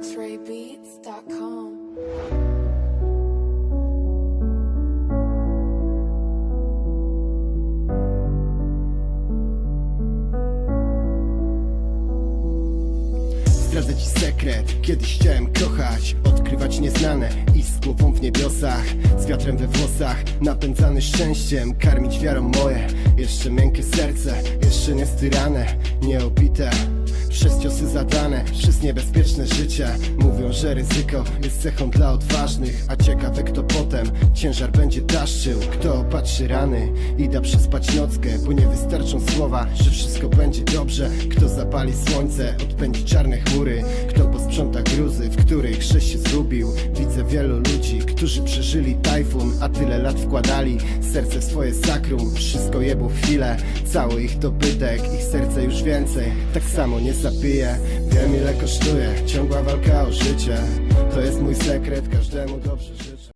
LuxRayBeats.com. Zdradzę ci sekret, kiedyś chciałem kochać Odkrywać nieznane i z głową w niebiosach Z wiatrem we włosach, napędzany szczęściem Karmić wiarą moje, jeszcze miękkie serce Jeszcze nie styrane, nieobite zadane, przez niebezpieczne życie Mówią, że ryzyko jest cechą dla odważnych A ciekawe kto potem ciężar będzie daszczył Kto opatrzy rany i da przespać nockę Bo nie wystarczą słowa, że wszystko będzie dobrze. Kto zapali słońce, odpędzi czarne chmury. Kto posprząta gruzy, w których się zgubił. Widzę wielu ludzi, którzy przeżyli tajfun A tyle lat wkładali serce w swoje sakrum. Wszystko jebło chwilę, cały ich dobytek Ich serce już więcej, tak samo nie zabije. Wiem ile kosztuje, ciągła walka o życie. To jest mój sekret, każdemu dobrze żyje